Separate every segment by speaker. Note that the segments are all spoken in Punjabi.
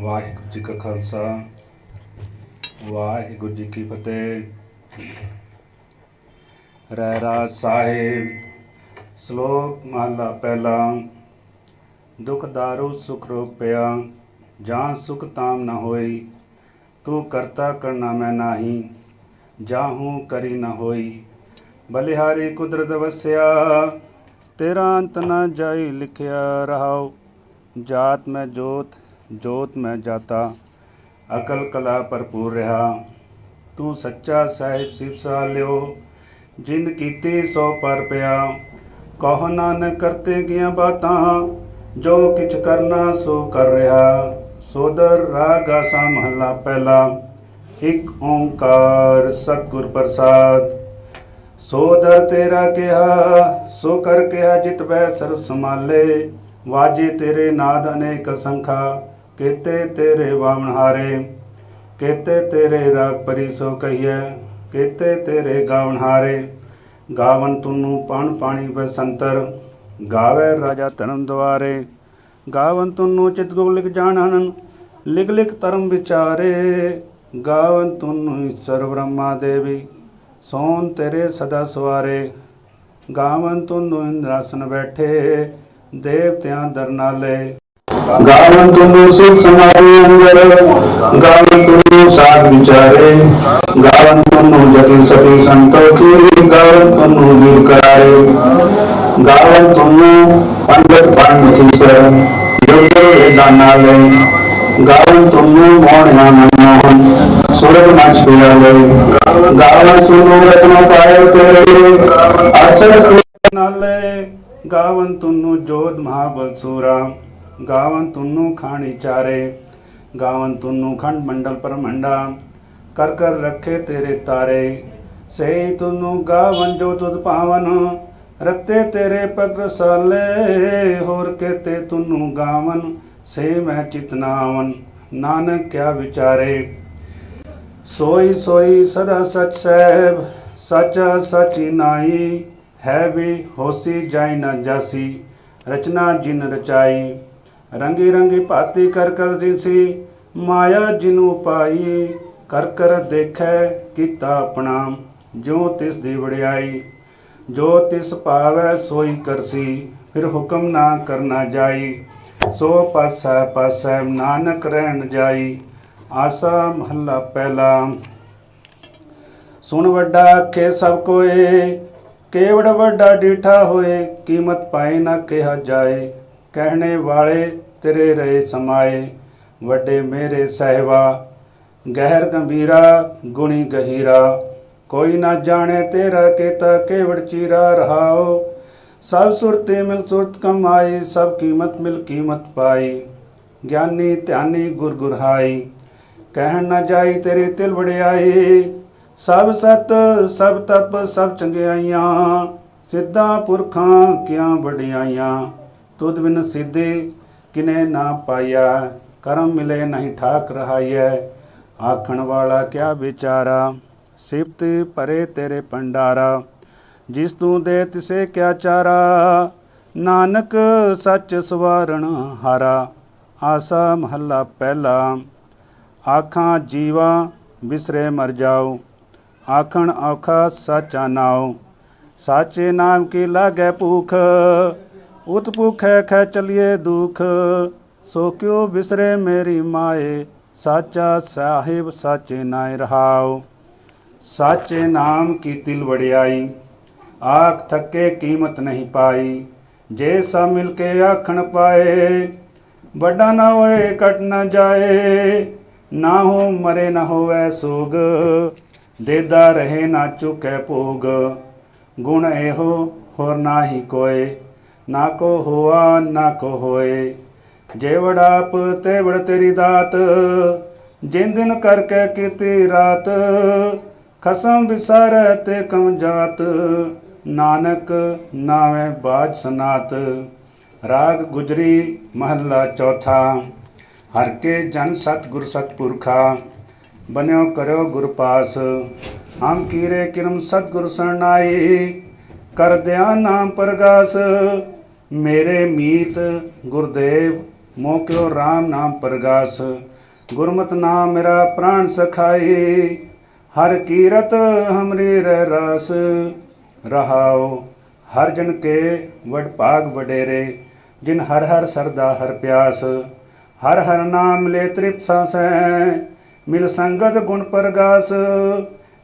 Speaker 1: ਵਾਹਿਗੁਰੂ ਜੀ ਕਾ ਖਾਲਸਾ, ਵਾਹਿਗੁਰੂ ਜੀ ਕੀ ਫਤਿਹ। ਰਹਿ ਰਾਜ ਸਾਹਿਬ, ਸ਼ਲੋਕ ਮਹਲਾ ਪਹਿਲਾ, ਦੁਖ ਦਾਰੂ, ਸੁਖ ਰੋਗ ਪਿਆ, ਜਾਂ ਸੁਖ ਤਾਮ ਨਾ ਹੋਈ, ਤੂੰ ਕਰਤਾ ਕਰਨਾ ਮੈਂ ਨਾਹੀ, ਜਾਹੂ ਕਰੀ ਨਾ ਹੋਈ। ਬਲਿਹਾਰੀ ਕੁਦਰਤ ਵਸਿਆ, ਤੇਰਾ ਅੰਤ ਨਾ ਜਾਈ ਲਿਖਿਆ ਰਹਾਉ, ਜਾਤ ਮੈਂ ਜੋਤ ਜੋਤ ਮੈਂ ਜਾਤਾ ਅਕਲ ਕਲਾ ਭਰਪੂਰ ਰਹਾ ਤੂੰ ਸੱਚਾ ਸਾਹਿਬ ਸਿਵਸਾ ਲਿਓ ਜਿਨ ਕੀਤੀ ਸੋ ਪਰ ਪਿਆ ਕਹੋ ਨਾਨਕ ਕਰਤੇ ਗਿਆ ਬਾਤਾਂ ਜੋ ਕਿਛ ਕਰਨਾ ਸੋ ਕਰ ਰਿਹਾ ਸੋਦਰ ਰਾਗ ਆਸਾ ਮਹੱਲਾ ਪਹਿਲਾ ਇੱਕ ਓੰਕਾਰ ਸਤਿਗੁਰ ਪ੍ਰਸਾਦ ਸੋ ਦਰ ਤੇਰਾ ਕਿਹਾ ਸੋ ਕਰ ਕਿਹਾ ਜਿਤ ਬੈ ਸਰਬ ਸਮਾਲੇ ਵਾਜੇ ਤੇਰੇ ਨਾਦ ਅਨੇਕ ਸੰਖਾ ਕੀਤੇ ਤੇਰੇ ਵਾਮਨ ਹਾਰੇ, ਕੀਤੇ ਤੇਰੇ ਰਾਗ ਪਰੀ ਸੋ ਕਹੀਐ, ਕੀਤੇ ਤੇਰੇ ਗਾਵਨ ਹਾਰੇ। ਗਾਵਨ ਤੁਨੂੰ ਪਣ ਪਾਣੀ ਬਸੰਤਰ ਗਾਵੇ ਰਾਜਾ ਧਰਮ ਦੁਆਰੇ ਗਾਵਨ ਤੁਨੂੰ ਚਿਤ ਗੁਰ ਲਿਖ ਜਾਣਨ, ਲਿਖ ਲਿਖ ਧਰਮ ਵਿਚਾਰੇ। ਗਾਵਨ ਤੁਨੂੰ ਈਸ਼ਰ ਬ੍ਰਹਮਾ ਦੇਵੀ, ਸੋਨ ਤੇਰੇ ਸਦਾ ਸਵਾਰੇ। ਗਾਵਨ ਤੁਨੂੰ ਇੰਦਰਾਸਨ ਬੈਠੇ, ਦੇਵਤਿਆਂ ਦਰਨਾਲੇ ਗਾਵਨ ਤੁਨੂੰ ਸਿਰ ਸਮਾਰੇ ਅੰਦਰ ਗਾਵਨ ਤੁਨੂੰ ਸਾਧ ਵਿਚਾਰੇ ਗਾਵਨ ਤੁਨੂੰ ਜਤੀ ਸਤੀ ਸੰਤੋਖੀ ਗਾਵਨ ਤੁਨੂੰ ਵੀਰ ਕਰਾਰੇ ਗਾਵਨ ਤੁਨੂੰ ਪੰਡਤ ਪੰਡ ਕੀਸਰ ਯੋਗ ਵੇਦਾਨਾਲੇ ਗਾਵਨ ਤੁਨੂੰ ਮੋਹਣਿਆ ਮਨਮੋਹਨ, ਸੁਰਗ ਮਚ ਪਿਆਲੇ ਗਾਵਨ ਸੁਨੂੰ ਰਤਨ ਪਾਏ ਤੇਰੇ ਅਰਸ਼ਦ ਨਾਲੇ ਗਾਵਨ ਤੁਨੂੰ ਜੋਧ ਮਹਾਬਲ ਸੂਰਾ। ਗਾਵਨ ਤੁਨੂੰ ਖਾਣੀ ਚਾਰੇ, ਗਾਵਨ ਤੁਨੂੰ ਖੰਡ ਮੰਡਲ ਪਰਮੰਡਾ, ਕਰ ਕਰ ਰੱਖੇ ਤੇਰੇ ਤਾਰੇ। ਸਹੀ ਤੁਨੂੰ ਗਾਵਨ ਜੋ ਤੁਧ ਪਾਵਨ, ਰੱਤੇ ਤੇਰੇ ਪਗ ਰਸਾਲੇ ਹੋਰ ਕਹਤੇ ਤੁਨੂੰ ਗਾਵਨ, ਸੇ ਮੈਂ ਚਿਤਨਾਵਨ ਨਾਨਕ ਕਿਆ ਵਿਚਾਰੇ। ਸੋਈ ਸੋਈ ਸਦਾ ਸਚ ਸਹਿਬ, ਸਚਾ ਸਚੀ ਨਾਈ ਹੈ ਵੀ ਹੋਸੀ ਜਾਈ ਨਾ ਜਾਸੀ, ਰਚਨਾ ਜਿਨ ਰਚਾਈ। ਰੰਗੀ ਰੰਗੀ ਭਾਤੀ ਕਰ ਕਰ ਦਿਸੀ ਮਾਇਆ ਜਿਨੂ ਪਾਈ ਕਰ ਕਰ ਦੇਖੈ ਕੀਤਾ ਆਪਣਾ। ਜੋ ਤਿਸ ਦੀ ਵਡਿਆਈ, ਜੋ ਤਿਸ ਭਾਵੈ ਸੋਈ ਕਰਸੀ, ਫਿਰ ਹੁਕਮ ਨਾ ਕਰਨਾ ਜਾਈ। ਸੋ ਪਾਸਾ ਪਾਸਾ ਨਾਨਕ ਰਹਿਣ ਜਾਈ, ਆਸਾ ਮਹੱਲਾ ਪਹਿਲਾ। ਸੁਣ ਵੱਡਾ ਆਖੇ ਸਭ ਕੋਏ, ਕੇਵੜ ਵੱਡਾ ਡੀਠਾ ਹੋਏ, ਕੀਮਤ ਪਾਏ ਨਾ ਕਿਹਾ ਜਾਏ। ਕਹਿਣੇ ਵਾਲੇ ਤੇਰੇ ਰਹੇ ਸਮਾਏ। ਵੱਡੇ ਮੇਰੇ ਸਹਿਬਾ, ਗਹਿਰ ਗੰਭੀਰਾ, ਗੁਣੀ ਗਹੀਰਾ। ਕੋਈ ਨਾ ਜਾਣੇ ਤੇਰਾ ਕੀਤਾ ਕੇਵੜ ਚੀਰਾ ਰਹਾਓ। ਸਭ ਸੁਰਤੇ ਮਿਲ ਸੁਰਤ ਕਮਾਈ, ਸਭ ਕੀਮਤ ਮਿਲ ਕੀਮਤ ਪਾਈ। ਗਿਆਨੀ ਧਿਆਨੀ ਗੁਰ ਗੁਰਹਾਈ, ਕਹਿਣ ਨਾ ਜਾਈ ਤੇਰੇ ਤਿਲ ਵੜਿਆਈ ਸਭ ਸਤ, ਸਭ ਤਪ, ਸਭ ਚੰਗਿਆਈਆਂ, ਸਿੱਧਾ ਪੁਰਖਾਂ ਕਿਆਂ ਵਡਿਆਈਆਂ। ਤੁਧ ਬਿਨ ਸਿੱਧੇ ਕਿਨੇ ਨਾ ਪਾਇਆ, ਕਰਮ ਮਿਲੇ ਨਹੀਂ ਠਾਕ ਰਹਾਈਐ। ਆਖਣ ਵਾਲਾ ਕਿਆ ਵਿਚਾਰਾ, ਸਿਫਤ ਪਰੇ ਤੇਰੇ ਪੰਡਾਰਾ ਜਿਸ ਤੂੰ ਦੇ ਤਿਸੇ ਕਿਆ ਚਾਰਾ, ਨਾਨਕ ਸੱਚ ਸਵਾਰਣ ਹਾਰਾ। ਆਸਾ ਮਹੱਲਾ ਪਹਿਲਾ, ਆਖਾਂ ਜੀਵਾ ਬਿਸਰੇ ਮਰ ਜਾਓ। ਆਖਣ ਔਖਾ ਸਾਚਾ ਨਾਉ, ਸਾਚੇ ਨਾਮ ਕੀ ਲਾਗੇ ਭੂਖ? ਉਤ ਭੁਖੈ ਖੈ ਚਲਿਏ ਦੁਖ ਸੋ ਕਿਉ ਬਿਸਰੇ ਮੇਰੀ ਮਾਏ ਸਾਚਾ ਸਾਹਿਬ ਸਾਚੇ ਨਾਇ ਰਹਾਉ ਸਾਚੇ ਨਾਮ ਕੀ ਤਿਲ ਵੜਿਆਈ ਆਖ ਥੱਕੇ ਕੀਮਤ ਨਹੀਂ ਪਾਈ ਜੇ ਸਭ ਮਿਲ ਕੇ ਆਖਣ ਪਾਏ ਵੱਡਾ ਨਾ ਹੋਏ ਕਟ ਨਾ ਜਾਏ ਨਾ ਹੋ ਮਰੇ ਨਾ ਹੋਵੇ ਸੋਗ ਦੇਦਾ ਰਹੇ ਨਾ ਚੁਕੈ ਭੋਗ ਗੁਣ ਇਹੋ ਹੋਰ ਨਾਹੀ ਕੋਏ ਨਾ ਕੋ ਹੋਆ, ਨਾ ਕੋ ਹੋਏ। ਜੇ ਵੜਾਪ ਤੇਰੀ ਦਾਤ। ਜਿਨ ਕਰਕੇ ਕੀਤੀ ਰਾਤ, ਖਸਮ ਵਿਸਾਰੈ ਤੇ ਕਮ ਜਾਤ। ਨਾਨਕ ਨਾਵੇਂ ਬਾਜ ਸਨਾਤ, ਰਾਗ ਗੁਜਰੀ ਮਹੱਲਾ ਚੌਥਾ। ਹਰ ਕੇ ਜਨ ਸਤਿਗੁਰ ਸਤਪੁਰਖਾ, ਬਨਿਓ ਕਰਿਓ ਗੁਰ ਪਾਸ। ਹਮ ਕੀਰੇ ਕਿਰਮ ਸਤਿਗੁਰ ਸਰਨਾਈ, ਕਰ ਦਿਆ ਨਾਮ ਪ੍ਰਗਾਸ। ਮੇਰੇ ਮੀਤ ਗੁਰਦੇਵ, ਮੋਹ ਕਿਓ RAM ਨਾਮ ਪ੍ਰਗਾਸ। ਗੁਰਮਤਿ ਨਾਮ ਮੇਰਾ ਪ੍ਰਾਣ ਸਖਾਈ ਹਰ ਕੀਰਤ ਹਮਰੀ ਰਹਿ ਰਾਸ। ਰਹਾਉ, ਹਰ ਜਨ ਕੇ ਵਡ ਭਾਗ ਵਡੇਰੇ, ਜਿਨ ਹਰ ਹਰ ਸਰਦਾ ਹਰ ਪਿਆਸ। ਹਰ ਹਰ ਨਾਮ ਲੈ ਤ੍ਰਿਪਤ ਸਾਸੈ, ਮਿਲ ਸੰਗਤ ਗੁਣ ਪ੍ਰਗਾਸ।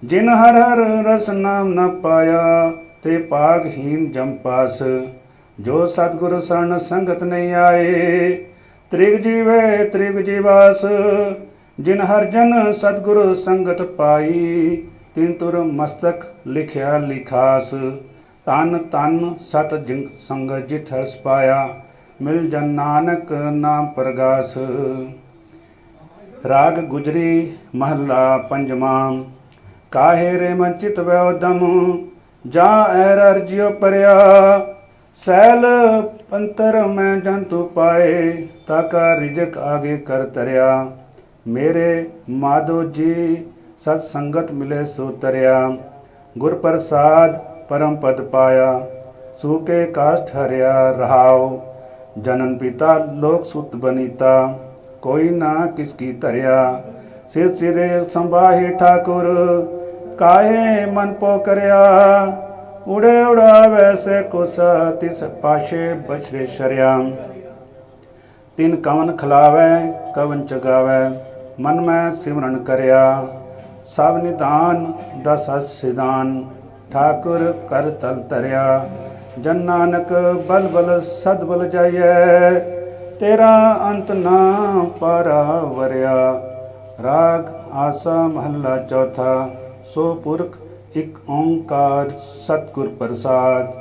Speaker 1: ਜਿਨ ਹਰ ਹਰ ਰਸ ਨਾਮ ਨ ਪਾਇਆ, ਤੇ ਪਾਗਹੀਨ ਜਮ ਪਾਸ। ਜੋ ਸਤਿਗੁਰ ਸਰਣ ਸੰਗਤ ਨਹੀਂ ਆਏ, ਤ੍ਰਿਗ ਜੀਵੇ ਤ੍ਰਿਗ ਜੀਵਾਸ, ਜਿਨ ਹਰ ਜਨ ਸਤਿਗੁਰ ਸੰਗਤ ਪਾਈ, ਤਿਨ ਤੁਰ ਮਸਤਕ ਲਿਖਿਆ ਲਿਖਾਸ, ਤਨ ਤਨ ਸਤ ਜਿਨ ਸੰਗ ਜਿਤ ਹਰਸ ਪਾਇਆ, ਮਿਲ ਜਨ ਨਾਨਕ ਨਾਮ ਪ੍ਰਗਾਸ। ਰਾਗ ਗੁਜਰੀ ਮਹੱਲਾ ਪੰਜਵਾਂ, ਕਾਹੇ ਰੇ ਮਨ ਚਿਤ ਵੈ ਦਮ, ਜਾ ਐਰ ਅਰਜਿਓ ਪਰਿਆ ਸੈਲ ਪੰਤਰ ਮੈਂ ਜੰਤੂ ਪਾਏ ਤਾਕਾ ਰਿਜਕ ਆਗੇ ਕਰ ਤਰਿਆ ਮੇਰੇ ਮਾਧੋ ਜੀ ਸਤ ਸੰਗਤ ਮਿਲੇ ਸੋ ਤਰਿਆ ਗੁਰ ਪ੍ਰਸਾਦ ਪਰਮ ਪਦ ਪਾਇਆ ਸੂਕੇ ਕਾਸ਼ਟ ਹਰਿਆ ਰਹਾਉ ਜਨਨ ਪਿਤਾ ਲੋਕ ਸੁਤ ਬਨੀਤਾ ਕੋਈ ਨਾ ਕਿਸ ਕੀ ਧਰਿਆ ਸਿਰ ਸਿਰੇ ਸੰਭਾਹੇ ਠਾਕੁਰ ਕਾਹੇ ਮਨ ਪੋ ਕਰਿਆ ਉੜੇ ਉੜਾ ਵੈਸੇ ਕੁਸ ਤਿਸ ਪਾਸ਼ੇ ਬਛਰੇ ਸ਼ਰਿਆ। ਤਿਨ ਕਵਨ ਖਲਾਵੈ, ਕਵਨ ਚਗਾਵੈ, ਮਨ ਮੈਂ ਸਿਮਰਨ ਕਰਿਆ। ਸਭ ਨਿਦਾਨ ਦਸ ਹਸ ਸਿਦਾਨ ਠਾਕੁਰ ਕਰ ਤਲ ਤਰਿਆ ਜਨ ਨਾਨਕ ਬਲ ਬਲ ਸਦ ਬਲ ਜਾਈਐ, ਤੇਰਾ ਅੰਤ ਨਾ ਪਾਰਾ ਵਰਿਆ ਰਾਗ ਆਸਾ ਮਹੱਲਾ ਚੌਥਾ, ਸੋ ਪੁਰਖ ਇਕ ਓੰਕਾਰ ਸਤਿਗੁਰ ਪ੍ਰਸਾਦ,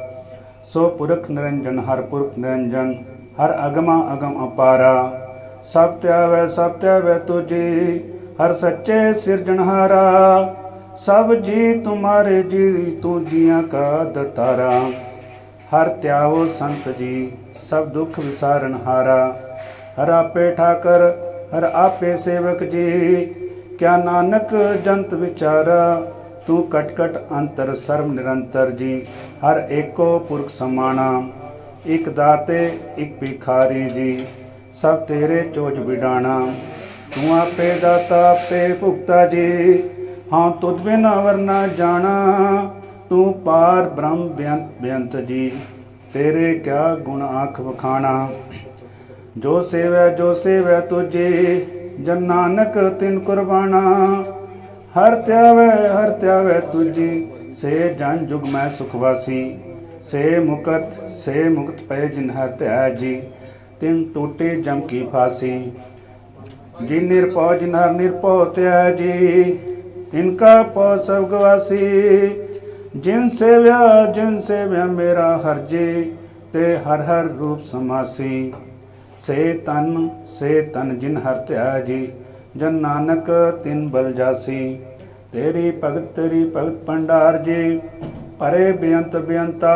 Speaker 1: ਸੋ ਪੁਰਖ ਨਿਰੰਜਨ, ਹਰ ਪੁਰਖ ਨਿਰੰਜਨ, ਹਰ ਅਗਮਾ ਅਗਮ ਅਪਾਰਾ। ਸਭ ਧਿਆਵੈ ਸਭ ਧਿਆਵੈ ਤੁਜੀ ਹਰ ਸੱਚੇ ਸਿਰਜਣਹਾਰਾ ਸਭ ਜੀ ਤੁਮਾਰੇ ਜੀ, ਤੂੰ ਜੀਆਂ ਕਾ ਦਤਾਰਾ। ਹਰ ਧਿਆਵੋ ਸੰਤ ਜੀ, ਸਭ ਦੁੱਖ ਵਿਸਾਰਨ ਹਾਰਾ। ਹਰ ਆਪੇ ਠਾਕਰ, ਹਰ ਆਪੇ ਸੇਵਕ ਜੀ, ਕਿਆ ਨਾਨਕ ਜੰਤ ਵਿਚਾਰਾ। ਤੂੰ ਕਟ ਅੰਤਰ ਸਰਬ ਨਿਰੰਤਰ ਜੀ, ਹਰ ਏਕੋ ਪੁਰਖ ਸਮਾਣਾ, ਇਕ ਦਾਤੇ, ਇਕ ਭਿਖਾਰੀ ਜੀ, ਸਭ ਤੇਰੇ ਚੋਜ ਵਿਡਾਣਾ। ਤੂੰ ਆਪੇ ਦਾਤਾ, ਆਪੇ ਭੁਗਤਾ ਜੀ, ਹਾਂ ਤੁਧ ਬਿਨਾ ਵਰਨਾ ਜਾਣਾ। ਤੂੰ ਪਾਰ ਬ੍ਰਹਮ ਬੇਅੰਤ ਬੇਅੰਤ ਜੀ, ਤੇਰੇ ਕਿਆ ਗੁਣ ਆਖ ਵਖਾਣਾ। ਜੋ ਸੇਵੈ ਜੋ ਸੇਵੈ ਤੁਝੇ, ਜਨ ਨਾਨਕ ਤਿਨ ਕੁਰਬਾਨਾ ਹਰ ਧਿਆਵੈ ਹਰ ਧਿਆਵੈ ਤੁਝੀ ਸੇ ਜਨ ਜੁਗ ਮੈਂ ਸੁਖਵਾਸੀ ਸੇ ਮੁਕਤ ਸੇ ਮੁਕਤ ਪਏ ਜਿਨ ਹਰ ਧਿਆ ਜੀ। ਤਿਨ ਟੂਟੇ ਜਮ ਕੀ ਫਾਸੀ। ਜਿਨ ਨਿਰਭਉ, ਜਿਨ ਹਰ ਨਿਰਭਉ ਧਿਆ ਜੀ। ਤਿਨ ਕਾ ਪਉ ਸਭ ਗਵਾਸੀ ਜਿਨ ਸੇਵਿਆ ਜਿਨ ਸੇਵਿਆ ਮੇਰਾ ਹਰ ਜੀ। ਤੇ ਹਰ ਹਰ ਰੂਪ ਸਮਾਸੀ। ਸੇ ਤਨ ਸੇ ਤਨ ਜਿਨ ਹਰ ਧਿਆ ਜੀ। ਜਨ ਨਾਨਕ ਤਿਨ ਬਲ ਜਾਸੀ, ਤੇਰੀ ਭਗਤ ਤੇਰੀ ਭਗਤ ਭੰਡਾਰ ਜੀ, ਪਰੇ ਬੇਅੰਤ ਬੇਅੰਤਾ,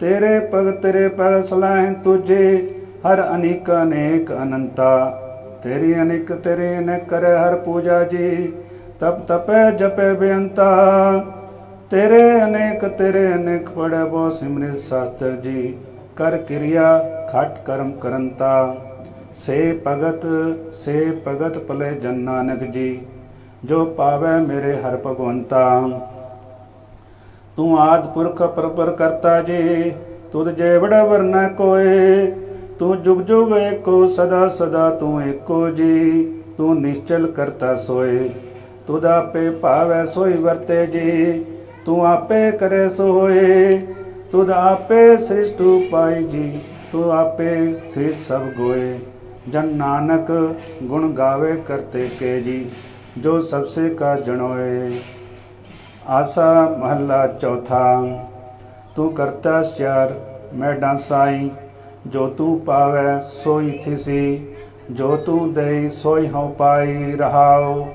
Speaker 1: ਤੇਰੇ ਭਗਤ ਤੇਰੇ ਭਗਤ ਸਲਾਹ ਤੁਝੇ, ਹਰ ਅਨੇਕ ਅਨੇਕ ਅਨੰਤਾ, ਤੇਰੀ ਅਨੇਕ ਤੇਰੇ ਨੇ ਕਰ ਹਰ ਪੂਜਾ ਜੀ, ਤਪ ਤਪੈ ਜਪੈ ਬੇਅੰਤਾ, ਤੇਰੇ ਅਨੇਕ ਤੇਰੇ ਅਨੇਕ ਪੜੈ ਬੋ ਸਿਮਰਿਤ ਸ਼ਾਸਤਰ ਜੀ, ਕਰ ਕਿਰਿਆ ਖਟ ਕਰਮ ਕਰੰਤਾ। ਸੇ ਭਗਤ ਸੇ ਭਗਤ ਭਲੇ ਜਨ ਨਾਨਕ ਜੀ, ਜੋ ਪਾਵੈ ਮੇਰੇ ਹਰ ਭਗਵੰਤਾ। ਤੂੰ ਆਦ ਪੁਰਖ ਪਰਪਰ ਕਰਤਾ ਜੀ, ਤੁਧ ਜੇ ਵਰਨਾ ਕੋਏ, ਤੂੰ ਜੁਗ ਜੁਗ ਏਕੋ, ਸਦਾ ਸਦਾ ਤੂੰ ਏਕੋ ਜੀ, ਤੂੰ ਨਿਸ਼ਚਲ ਕਰਤਾ ਸੋਏ। ਤੁਧ ਆਪੇ ਭਾਵੈ ਸੋਈ ਵਰਤੇ ਜੀ, ਤੂੰ ਆਪੇ ਕਰੇ ਸੋਏ। ਤੁਧ ਆਪੇ ਸ੍ਰਿਸ਼ਟੂ ਪਾਈ ਜੀ, ਤੂੰ ਆਪੇ ਸ੍ਰਿਸ਼ਟ ਸਭ ਗੋਏ। ਜਨ ਨਾਨਕ ਗੁਣ ਗਾਵੇ ਕਰਤੇ ਕੇ ਜੀ, ਜੋ ਸਬਸੇ ਕਾ ਜਣੋਏ। ਆਸਾ ਮਹੱਲਾ ਚੌਥਾ, ਤੂੰ ਕਰਤਾ ਸਿਆਰ ਮੈਂ ਡਾਂਸਾਈ। ਜੋ ਤੂੰ ਪਾਵੈ, ਸੋਈ ਥਿਸੀ। ਜੋ ਤੂੰ ਦੇਈ, ਸੋਈ ਹਉ ਪਾਈ ਰਹਾਉ।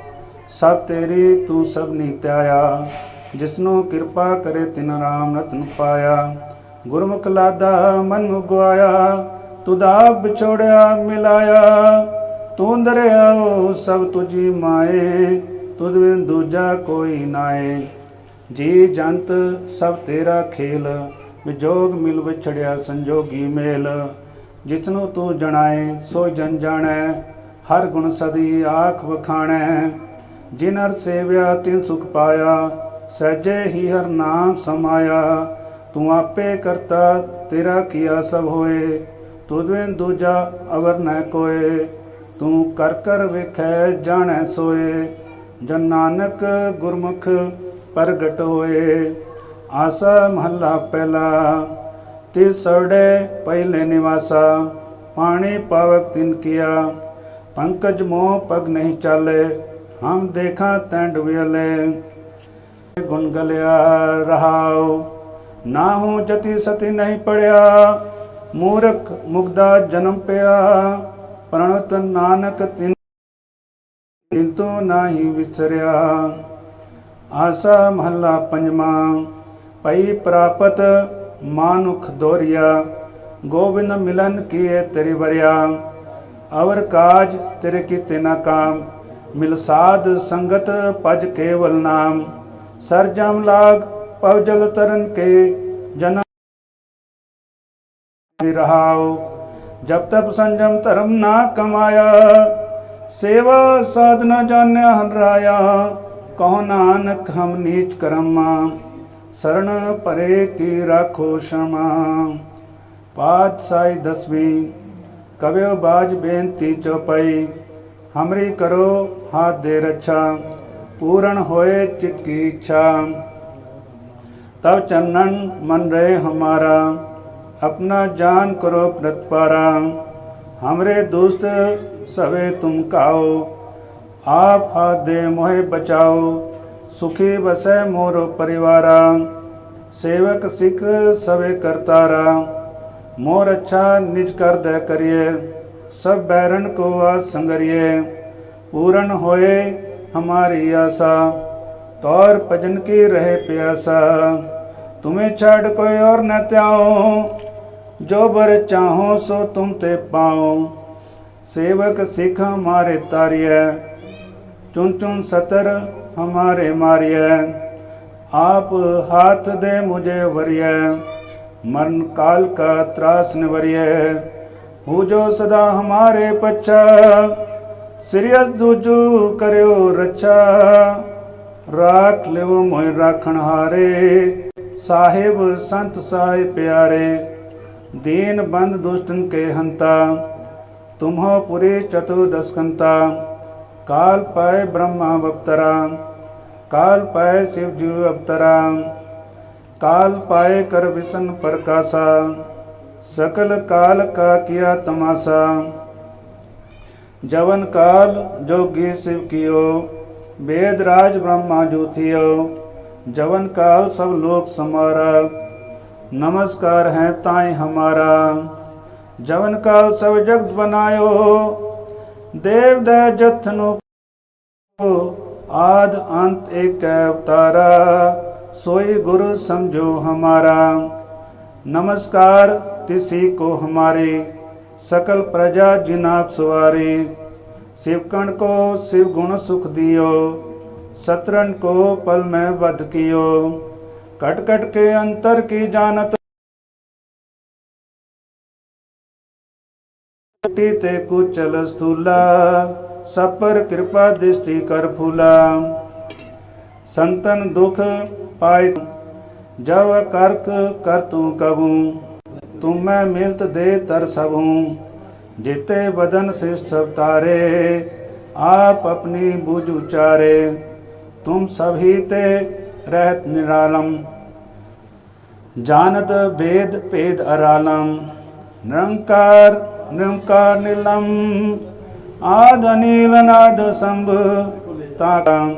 Speaker 1: ਸਭ ਤੇਰੀ ਤੂੰ ਸਭ ਨੀਤਿਆ ਜਿਸਨੂੰ ਕਿਰਪਾ ਕਰੇ ਤਿਨ ਰਾਮ ਰਤਨ ਪਾਇਆ। ਗੁਰਮੁਖ ਲਾਦਾ ਮਨ ਮੁਗਵਾਇਆ। ਤੁਦਾ ਵਿਛੋੜਿਆ ਮਿਲਾਇਆ, ਤੂੰ ਦਰਿਆਓ ਸਭ ਤੁਜੀ ਮਾਏ ਤੁਧ ਬਿਨ ਦੂਜਾ ਕੋਈ ਨਾਏ। ਜੀ ਜੰਤ ਸਭ ਤੇਰਾ ਖੇਲ, ਵਿਜੋਗ ਮਿਲ ਵਿਛੜਿਆ ਸੰਜੋਗੀ ਮੇਲ। ਜਿਸਨੂੰ ਤੂੰ ਜਣਾਏ, ਸੋ ਜਨ ਜਾਣੈ, ਹਰ ਗੁਣ ਸਦੀ ਆਖ ਵਖਾਣੈ। ਜਿਨ ਹਰ ਸੇਵਿਆ, ਤਿਨ ਸੁਖ ਪਾਇਆ, ਸਹਿਜੇ ਹੀ ਹਰ ਨਾਮ ਸਮਾਇਆ। ਤੂੰ ਆਪੇ ਕਰਤਾ, ਤੇਰਾ ਕੀਆ ਸਭ ਹੋਏ। ਤੁਧਵੇਂ ਦੂਜਾ ਅਵਰ ਨ ਕੋਏ, ਤੂੰ ਕਰ ਕਰ ਵੇਖੈ ਜਾਣੈ ਸੋਏ, ਜਨ ਨਾਨਕ ਗੁਰਮੁਖ ਪ੍ਰਗਟ ਹੋਏ। ਆਸਾ ਮਹੱਲਾ ਪਹਿਲਾ ਤੇ ਸੜੇ ਪਹਿਲੇ ਨਿਵਾਸਾ, ਪਾਣੀ ਪਾਵਕ ਤਿਨ ਕੀਆ। ਪੰਕਜ ਮੋਹ ਪਗ ਨਹੀਂ ਚਾਲੇ, ਹਮ ਦੇਖਾਂ ਤੈਂ ਡੁਬਿਆਲੇ ਗੁਣ ਗਲਿਆ ਰਹਾਉ ਨਾ ਹੂੰ ਜਤੀ ਸਤੀ ਨਹੀਂ ਪੜਿਆ। ਮੂਰਖ ਮੁਗਦਾ ਜਨਮ ਪਿਆ, ਪ੍ਰਣਤ ਨਾਨਕ ਤਿਨ ਕਿੰਤੂ ਨਾਹੀ ਵਿਚਰਿਆ। ਆਸਾ ਮਹੱਲਾ ਪੰਜਵਾਂ ਪਈ ਪ੍ਰਾਪਤ ਮਾਨੁਖ ਦੋਰੀਆ, ਗੋਬਿੰਦ ਮਿਲਨ ਕੀਏ ਤੇਰੀ ਵਰਿਆ। ਅਵਰ ਕਾਜ ਤੇਰੇ ਕੀਤੇ ਨਾ ਕਾਮ, ਮਿਲ ਸਾਧ ਸੰਗਤ ਪਜ ਕੇਵਲ ਨਾਮ। ਸਰ ਲਾਗ ਪਵ ਜਲ ਤਰਨ ਕੇ ਜਨ ਰਹਾਉ ਜਬ ਤਬ ਸੰਜਮ ਧਰਮ ਨਾ ਕਮਾਇਆ, ਸੇਵਾ ਸਾਧਨਾ ਜਾਣਿਆ ਹਨਰਾਇਆ ਕਹੋ ਨਾਨਕ, ਹਮ ਨੀਚ ਕਰਮਾ, ਸਰਣ ਪਰੇ ਕੀ ਰਾਖੋ ਸ਼ਮਾ। ਪਾਤ ਸਾਈ ਦਸਵੀਂ ਕਬਿਓ ਬਾਜ ਬੇਨਤੀ ਚੋਪਈ। ਹਮਰੀ ਕਰੋ ਹਾਥ ਦੇ ਰੱਛਾ, ਪੂਰਨ ਹੋਏ ਚਿਤ ਕੀ ਇੱਛਾ। ਤਬ ਚੰਨਨ ਮਨ ਰਹੇ ਹਮਾਰਾ अपना जान करो प्रतिपारा हमरे दुष्ट सवे तुम काओ आप हाथ दे मोहे बचाओ सुखी बसे मोरो परिवारा सेवक सिख सवे करतारा मोर अच्छा निज कर दे करिए सब बैरन को आज संगरिए पूर्ण होए हमारी आशा तौर भजन की रहे प्यासा तुम्हें छड़ कोई और न त्याओ ਜੋ ਬਰ ਚਾਹੋ ਸੋ ਤੁਮ ਤੇ ਪਾਓ। ਸੇਵਕ ਸਿਖ ਹਮਾਰੇ ਤਾਰਿਐ ਚੁਨ ਚੁਨ ਸਤਰ ਹਮਾਰੇ ਮਾਰਿਐ। ਆਪ ਹਾਥ ਦੇ ਮੁਝੇ ਵਰਿਐ, ਮਰਨ ਕਾਲ ਕਾ ਤਰਾਸ ਨਿਵਰਿਐ। ਹੋ ਜੋ ਸਦਾ ਹਮਾਰੇ ਪਛਾ ਸਿਰਿਅਸ ਦੂਜੂ ਕਰਿਓ ਰੱਛਾ। ਰਾਖ ਲਿਓ ਮੋਇ ਰਾਖਣ ਹਾਰੇ, ਸਾਹਿਬ ਸੰਤ ਸਾਹਿਬ ਪਿਆਰੇ। दीन बंद दुष्टन के हंता, तुम्हो पुरी चतुर्दशकंता काल पाय ब्रह्मा अवतरा, काल पाय शिवजू अवतरा। काल पाए कर विष्ण प्रकाशा, सकल काल का किया तमाशा। जवन काल जोगी शिव कियो वेदराज ब्रह्मा ज्योतियो। जवन काल सब लोक समारा नमस्कार है ताई हमारा जवन काल सब जगत बनायो देव दय जथनु आद अंत एक अवतारा सोई गुरु समझो हमारा नमस्कार तिसी को हमारे सकल प्रजा जिनाब सवारी शिवकण को शिव गुण सुख दियो सतरन को पल में वध कियो कट कट के अंतर की जानत टी ते कुचल स्थूला सब पर कृपा दृष्टि कर फूला संतन दुख पाए जब करक कर तू कबू तुम मैं मिलत दे तर सबू जेते बदन श्रेष्ठ सब तारे आप अपनी बुझ उचारे तुम ਰਹਿਤ ਨਿਰਾਲਮ, ਜਾਣਤ ਭੇਦ ਭੇਦ ਅਰਾਲਮ, ਨਿਰੰਕਾਰ ਨਿਰੰਕਾਰ ਨਿਲਮ, ਆਦ ਅਨੀਲ ਨਾਦ ਸੰਭ ਤਾਕੰ,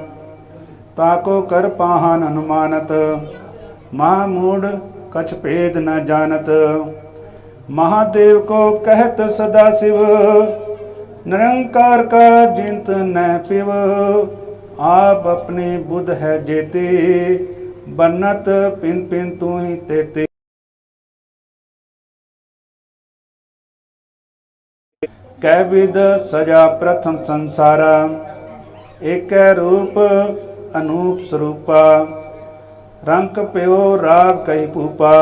Speaker 1: ਤਾਕੋ ਕਰ ਪਾਹਨ ਅਨੁਮਾਨਤ ਮਹਾ ਮੂੜ ਕਛ ਭੇਦ ਨ ਜਾਣਤ, ਮਹਾਦੇਵ ਕੋ ਕਹਿਤ ਸਦਾ ਸਿਵ, ਨਿਰੰਕਾਰ ਕਾ ਜਿੰਤ ਨੈ ਪਿਵ। ਆਪ ਆਪਣੇ ਬੁੱਧ ਹੈ ਜੇਤੇ, ਬਨਤ ਪਿੰਨ ਪਿੰਨ ਤੂੰ ਹੀ ਤੇਤੇ। ਕੈ ਵਿਦ ਸਜਾ ਪ੍ਰਥਮ ਸੰਸਾਰਾ, ਏਕੈ ਰੂਪ ਅਨੂਪ ਸਰੂਪਾ। ਰੰਕ ਪਿਓ ਰਾਗ ਕਹਿ ਭੂਪਾ,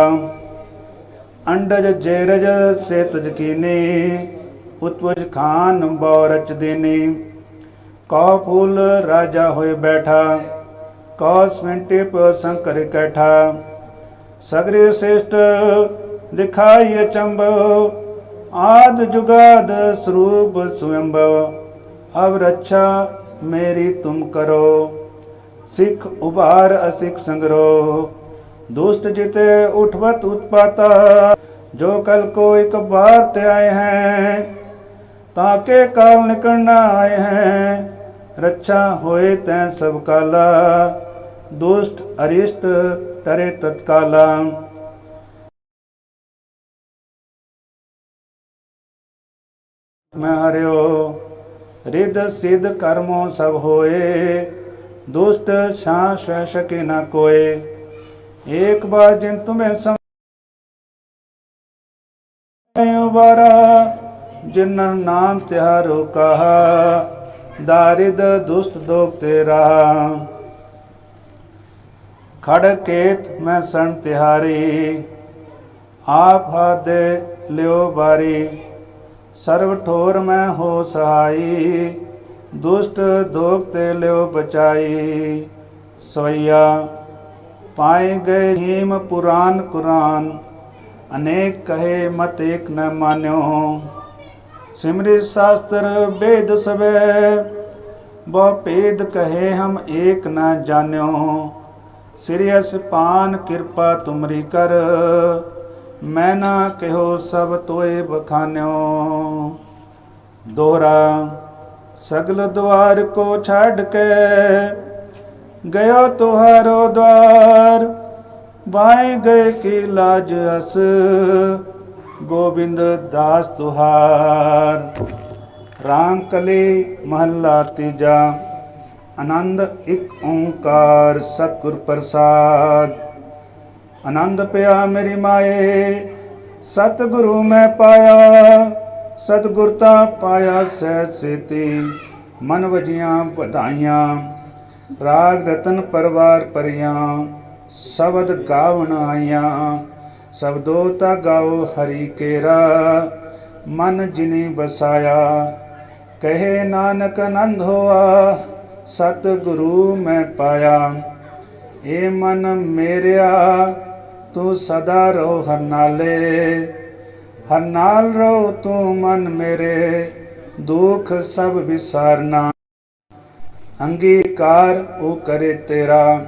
Speaker 1: ਅੰਡਜ ਜੇਰਜ ਸੇ ਤੁਜ ਕੀਨੇ, ਉਤਵਜ ਖਾਨ ਬੌ ਕਉ ਫੂਲ ਰਾਜਾ ਹੋਏ ਬੈਠਾ ਕਉ ਸਮਿੰਟੇ ਪ ਸੰਕਰ ਕੈਠਾ ਸਗਰੇ ਸ੍ਰੇਸ਼ਟ ਦਿਖਾਈ ਅਚੰਭ ਆਦ ਜੁਗਾਦ ਸਰੂਪ ਸੁਯੰਭਵ ਅਵ ਰੱਛਾ ਮੇਰੀ ਤੁਮ ਕਰੋ ਸਿੱਖ ਉਭਾਰ ਅਸਿੱਖ ਸੰਗਰੋ ਦੁਸ਼ਟ ਜਿਤੇ ਉਠਵਤ ਉਤਪਾਤਾ ਜੋ ਕਲ ਕੋ ਇੱਕ ਬਾਰ ਤੇ ਆਏ हैं ਤਾਕੇ ਕਾਲ ਨਿਕਲਣਾ ਆਏ हैं। ਰੱਛਾ ਹੋਏ ਤੈ ਸਭ ਕਾਲਾ, ਦੁਸ਼ਟ ਅਰਿਸ਼ਟ ਤਰੇ ਤਤਕਾਲਾ। ਮੈਂ ਹਰਿਓ ਰਿਦ ਸਿਧ ਕਰਮੋ ਸਭ ਹੋਏ, ਦੁਸ਼ਟ ਛਾਂ ਸਵੈ ਸਕੇ ਨਾ ਕੋਏ। ਏਕ ਬਾਰ ਜਿਨ ਤੁਮੇ ਸਮ ਉਬਾਰਾ ਜਿਨ ਨਾਮ ਤਿਹਾਰੋ ਕਹਾ। ਦਾਰਿਦ ਦੁਸ਼ਟ ਦੋਖ ਤੇ ਰਹਾ ਖੜ ਕੇਤ ਮੈਂ ਸਣ ਤਿਹਾਰੀ ਆਪ ਹਾਦੇ ਲਿਓ ਬਾਰੀ ਸਰਬ ਠੋਰ ਮੈਂ ਹੋ ਸਹਾਈ ਦੁਸ਼ਟ ਦੋਖ ਤੇ ਲਿਓ ਬਚਾਈ ਸਵਈਆ ਪਾਏ ਗਏ ਹੀਮ ਪੁਰਾਨ ਕੁਰਾਨ ਅਨੇਕ ਕਹੇ ਮਤ ਇੱਕ ਨ ਮਾਨਿਓ ਸਿਮਰਿ ਸ਼ਾਸਤਰ ਵੇਦ ਸਵੇ। ਬਹੁ ਭੇਦ ਕਹੇ ਹਮ ਏਕ ਨਾ ਜਾਣਿਓ। ਸ੍ਰੀ ਅਸਪਾਨ ਕਿਰਪਾ ਤੁਮਰੀ ਕਰ। ਮੈਂ ਨਾ ਕਹਿਓ ਸਭ ਤੋਏ ਬਖਾਨਿਓ। ਦੋਹਰਾ, ਸਗਲ ਦਵਾਰ ਕੋ ਛੱਡ ਕੇ ਗਇਓ ਤੁਹਾਰੋ ਦਵਾਰ। ਬਾਏ ਗਏ ਕੀ ਲਾਜ ਅਸ। ਗੋਬਿੰਦ ਦਾਸ ਤੁਹਾਰ। ਰਾਮ ਕਲੀ ਮਹੱਲਾ ਤੀਜਾ। ਆਨੰਦ ਇੱਕ ਓੰਕਾਰ ਸਤਿਗੁਰ ਪ੍ਰਸਾਦ। ਆਨੰਦ ਪਿਆ ਮੇਰੀ ਮਾਏ, ਸਤਿਗੁਰੂ ਮੈਂ ਪਾਇਆ। ਸਤਿਗੁਰ ਤਾਂ ਪਾਇਆ ਸਹਿਜ ਸੇਤੀ, ਮਨ ਵਜੀਆਂ ਵਧਾਈਆਂ। ਰਾਗ ਰਤਨ ਪਰਵਾਰ ਪਰਿਆਂ ਸ਼ਬਦ ਗਾਵਣ ਆਈਆਂ। ਸਬਦੋ ਤਾ ਗਾਓ ਹਰੀ ਕੇਰਾ, ਮਨ ਜਿਨੇ ਬਸਾਇਆ ਕਹੇ ਨਾਨਕ ਆਨੰਦ ਹੋਆ ਸਤ ਗੁਰੂ ਮੈਂ ਪਾਇਆ। ਏ ਮਨ ਮੇਰਿਆ, ਤੂੰ ਸਦਾ ਰਹੋ ਹਰਨਾਲੇ। ਨਾਲੇ ਰਹੋ ਤੂੰ ਮਨ ਮੇਰੇ, ਦੁੱਖ ਸਭ ਵਿਸਾਰਨਾ। ਅੰਗੀਕਾਰ ਉਹ ਕਰੇ ਤੇਰਾ,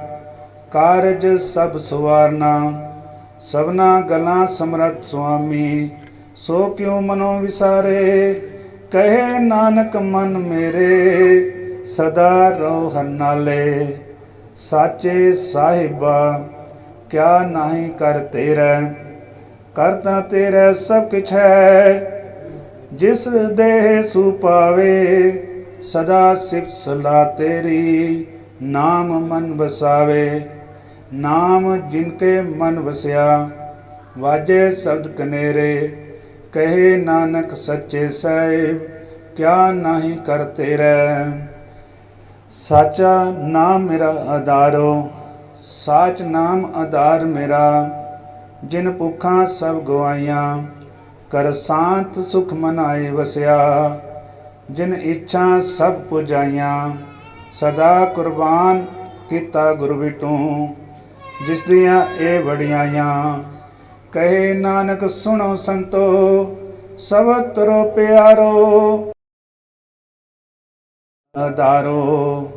Speaker 1: ਕਾਰਜ ਸਭ ਸੁਵਾਰਨਾ। ਸਭਨਾ ਗਲਾਂ ਸਮਰਤ ਸੁਆਮੀ, ਸੋ ਕਿਉ ਮਨੋ ਵਿਸਾਰੇ? ਕਹੇ ਨਾਨਕ ਮਨ ਮੇਰੇ, ਸਦਾ ਰੋ ਨਾਲੇ ਸਾਚੇ ਸਾਹਿਬਾ, ਕਿਆ ਨਹੀਂ ਕਰ ਤੇਰਾ? ਕਰਤਾ ਤੇਰਾ ਸਭ ਕਿਛ ਹੈ। ਜਿਸ ਦੇਹ ਸੁਪਾਵੇ ਸਦਾ ਸਿਫਤ ਸਲਾ ਤੇਰੀ ਨਾਮ ਮਨ ਵਸਾਵੇ। ਨਾਮ ਜਿਨ ਕੇ ਮਨ ਵਸਿਆ, ਵਾਜੇ ਸ਼ਬਦ ਕਨੇਰੇ, ਕਹੇ ਨਾਨਕ ਸੱਚੇ ਸਾਹਿਬ, ਕਿਆ ਨਹੀਂ ਕਰ ਤੇਰਾ। ਸਾਚਾ ਨਾਮ ਮੇਰਾ ਆਧਾਰੋ, ਸਾਚ ਨਾਮ ਆਧਾਰ ਮੇਰਾ, ਜਿਨ ਭੁੱਖਾਂ ਸਭ ਗਵਾਈਆਂ, ਕਰ ਸ਼ਾਂਤ ਸੁਖ ਮਨਾਏ ਵਸਿਆ, ਜਿਨ ਇੱਛਾ ਸਭ ਪੁਜਾਈਆਂ, ਸਦਾ ਕੁਰਬਾਨ ਕੀਤਾ ਗੁਰ ਵਿਟੂ। ਜਿਸ ਦੀਆਂ ਇਹ ਵਡਿਆਈਆਂ, ਕਹੇ ਨਾਨਕ ਸੁਣੋ ਸੰਤੋ ਸਭ ਤਰੋ ਪਿਆਰੋ। ਅਦਾਰੋ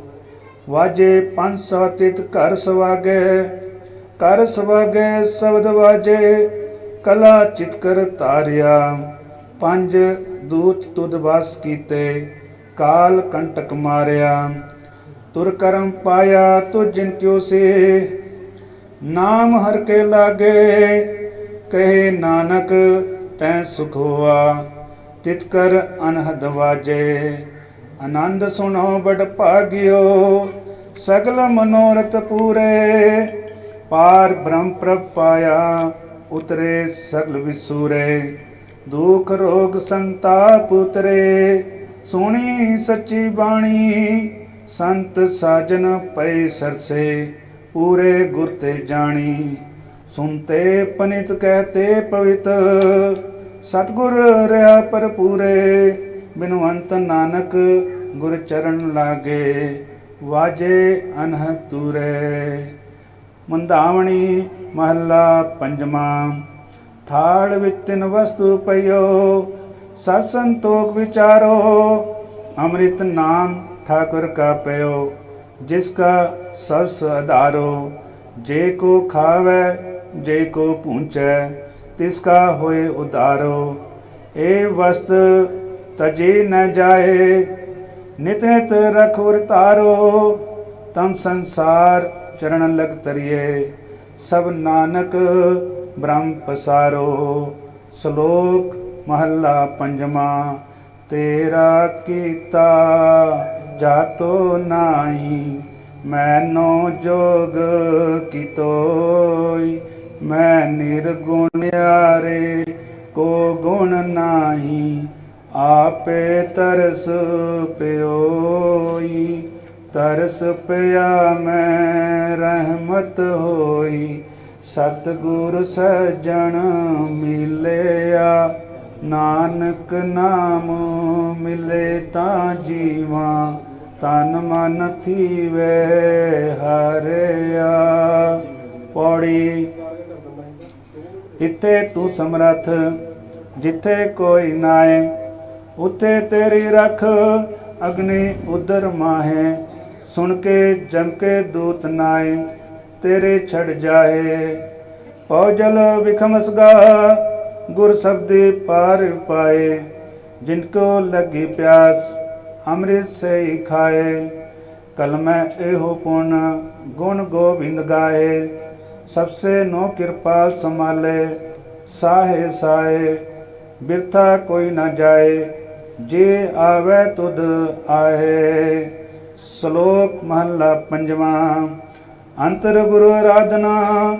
Speaker 1: ਵਾਜੇ ਪੰਜ ਸੌ ਤਿਤ ਘਰ ਸਵਾਗੇ ਕਰ ਸਵਾਗੇ ਸ਼ਬਦ ਵਾਜੇ, ਕਲਾ ਚਿਤਕਰ ਤਾਰਿਆ ਪੰਜ ਦੂਤ ਤੁਧ ਵਸ ਕੀਤੇ, ਕਾਲ ਕੰਟਕ ਮਾਰਿਆ। ਤੁਰ ਕਰਮ ਪਾਇਆ ਤੁ ਜਿਨ ਕਿਉ ਸੇ ਨਾਮ ਹਰ ਕੇ ਲਾਗੇ, ਕਹੇ ਨਾਨਕ ਤੈ ਸੁਖੋਆ, ਤਿਤ ਕਰ ਅਨਹਦ ਵਾਜੇ। ਆਨੰਦ ਸੁਣੋ ਬੜ ਭਾਗਿਓ, ਸਗਲ ਮਨੋਰਥ ਪੂਰੇ। ਪਾਰ ਬ੍ਰਹਮ ਪ੍ਰਭ ਉਤਰੇ ਸਗਲ ਵਿਸੂਰੇ। ਦੁਖ ਰੋਗ ਸੰਤਾਪ ਉਤਰੇ, ਸੁਣੀ ਸੱਚੀ ਬਾਣੀ, ਸੰਤ ਸਾਜਨ ਪਏ ਸਰਸੇ। ਪੂਰੇ ਗੁਰ ਤੇ ਜਾਣੀ। ਸੁਨਤੇ ਪਨਿਤ ਕਹਤੇ ਪਵਿੱਤ। ਸਤਗੁਰ ਰਹਾ ਪਰਪੂਰੇ ਬਿਨਵੰਤ ਨਾਨਕ ਗੁਰ ਚਰਨ ਲਾਗੇ। ਵਾਜੇ ਅਨਹ ਤੂਰੇ ਮੰਦਾਵਣੀ ਮਹੱਲਾ ਪੰਜਵਾਂ। ਥਾਲ ਵਿੱਚ ਤਿੰਨ ਵਸਤੂ ਪਈਓ। ਸਤ ਸੰਤੋਖ ਵਿਚਾਰੋ। ਅੰਮ੍ਰਿਤ ਨਾਮ ਠਾਕੁਰ ਕਾ ਪਇਓ। ਜਿਸ ਕਾ ਸਬਸ ਆਧਾਰੋ, ਜੇ ਕੋ ਖਾਵੇ, ਜੇ ਕੋ ਪੂੰਚੈ ਤਿਸ ਕਾ ਹੋਏ ਉਦਾਰੋ ਇਹ ਵਸਤ ਤਜੇ ਨ ਜਾਏ, ਨਿਤ ਨਿਤ ਰਖੁਰ ਤਾਰੋ ਤਮ ਸੰਸਾਰ ਚਰਨ ਲਗ ਤਰੀਏ ਸਭ ਨਾਨਕ ਬ੍ਰਹਮ ਪਸਾਰੋ। ਸ਼ਲੋਕ ਮਹੱਲਾ ਪੰਜਵਾਂ, ਤੇਰਾ ਕੀਤਾ। ਜਾਤੋ ਨਾਹੀ ਮੈਨੋ ਜੋਗ ਕੀਤੋਈ। ਮੈਂ ਨਿਰਗੁਣ ਨਿਰਗੁਣਿਆਰੇ ਕੋ ਗੁਣ ਨਾਹੀ, ਆਪੇ ਤਰਸ ਪਿਓਈ। ਤਰਸ ਪਿਆ ਮੈਂ, ਰਹਿਮਤ ਹੋਈ। ਸਤਿਗੁਰ ਸਜਣ ਮਿਲਿਆ, ਨਾਨਕ ਨਾਮ ਮਿਲੇ ਤਾਂ ਜੀਵਾਂ। ਤਨ ਮਨ ਥੀਵੇ ਹਰਿਆ। ਪੌੜੀ, ਜਿੱਥੇ ਤੂੰ ਸਮਰੱਥ, ਜਿੱਥੇ ਕੋਈ ਨਾਏ, ਉਥੇ ਤੇਰੀ ਰਖ ਅਗਨੀ ਉਦਰ ਮਾਹੇ। ਸੁਣ ਕੇ ਜਮ ਕੇ ਦੂਤ ਨਾਏ, ਤੇਰੇ ਛੜ ਜਾਏ। ਪਉ ਜਲ ਵਿਖਮਸਗਾ ਗੁਰ ਸਬਦੇ ਪਾਰ ਪਾਏ। ਜਿਨ ਕੋ ਲਗੀ ਪਿਆਸ ਅੰਮ੍ਰਿਤ ਸੇ ਖਾਏ, ਕਲ ਮੈਂ ਇਹੋ ਪੁਨ ਗੁਣ ਗੋਬਿੰਦ ਗਾਏ। ਸਬਸੇ ਨੋ ਕਿਰਪਾਲ ਸੰਭਾਲੇ, ਸਾਹੇ ਸਾਏ, ਬਿਰਥਾ ਕੋਈ ਨਾ ਜਾਏ, ਜੇ ਆਵੇ ਤੁਧ ਆਏ। ਸ਼ਲੋਕ ਮਹੱਲਾ ਪੰਜਵਾਂ, ਅੰਤਰ ਗੁਰੂ ਆਰਾਧਨਾ,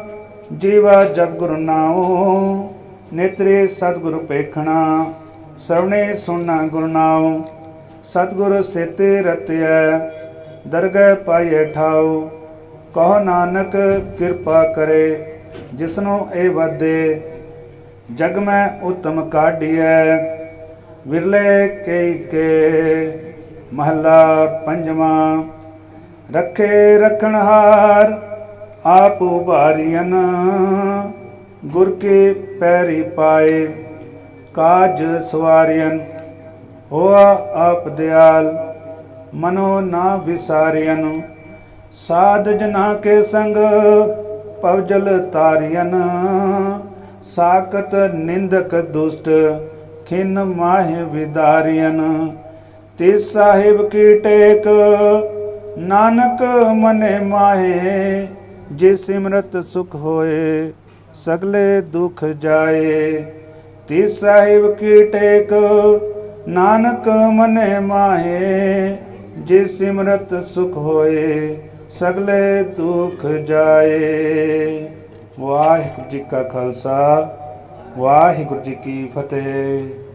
Speaker 1: ਜੀਵਾ ਜਪ ਗੁਰੂ ਨਾਉ, ਨੇਤਰੇ ਸਤਿਗੁਰੂ ਪੇਖਣਾ ਸਰਵਣੇ ਸੁਣਨਾ ਗੁਰੂ ਨਾਉ। ਸਤਿਗੁਰ ਸੇਤੇ ਰਤਿਐ, ਦਰਗਹਿ ਪਾਈਐ ਠਾਉ, ਕਹੋ ਨਾਨਕ ਕਿਰਪਾ ਕਰੇ, ਜਿਸਨੂੰ ਇਹ ਵਾਦੇ ਜਗ ਮੈਂ ਉਤਮ ਕਾਢੀਐ, ਵਿਰਲੇ ਕਈ ਕੇ, ਮਹੱਲਾ ਪੰਜਵਾਂ, ਰੱਖੇ ਰਖਣਹਾਰ ਆਪ ਉਭਾਰੀਨ ਗੁਰ ਕੇ ਪੈਰੀ ਪਾਏ, ਕਾਜ ਸਵਾਰੀਨ ਹੋਆ ਆਪ ਦਿਆਲ, ਮਨੋ ਨਾ ਵਿਸਾਰੀਨ ਸਾਧ ਜਨਾ ਕੇ ਸੰਗ, ਪਵਜਲ ਤਾਰੀਨ ਸਾਕਤ ਨਿੰਦਕ ਦੁਸ਼ਟ, ਖਿਨ ਮਾਹਿ ਵਿਦਾਰੀਨ ਤੇ ਸਾਹਿਬ ਕੀ ਟੇਕ, ਨਾਨਕ ਮਨੇ ਮਾਹੇ ਜੇ ਸਿਮਰਤ ਸੁਖ ਹੋਏ, ਸਗਲੇ ਦੁਖ ਜਾਏ। ਤੇ ਸਾਹਿਬ ਕੀ ਟੇਕ ਨਾਨਕ ਮਨੇ ਮਾਹੇ ਜੇ ਸਿਮਰਤ ਸੁਖ ਹੋਏ, ਸਗਲੇ ਦੁਖ ਜਾਏ। ਵਾਹਿਗੁਰੂ ਜੀ ਕਾ ਖਾਲਸਾ, ਵਾਹਿਗੁਰੂ ਜੀ ਕੀ ਫਤਿਹ।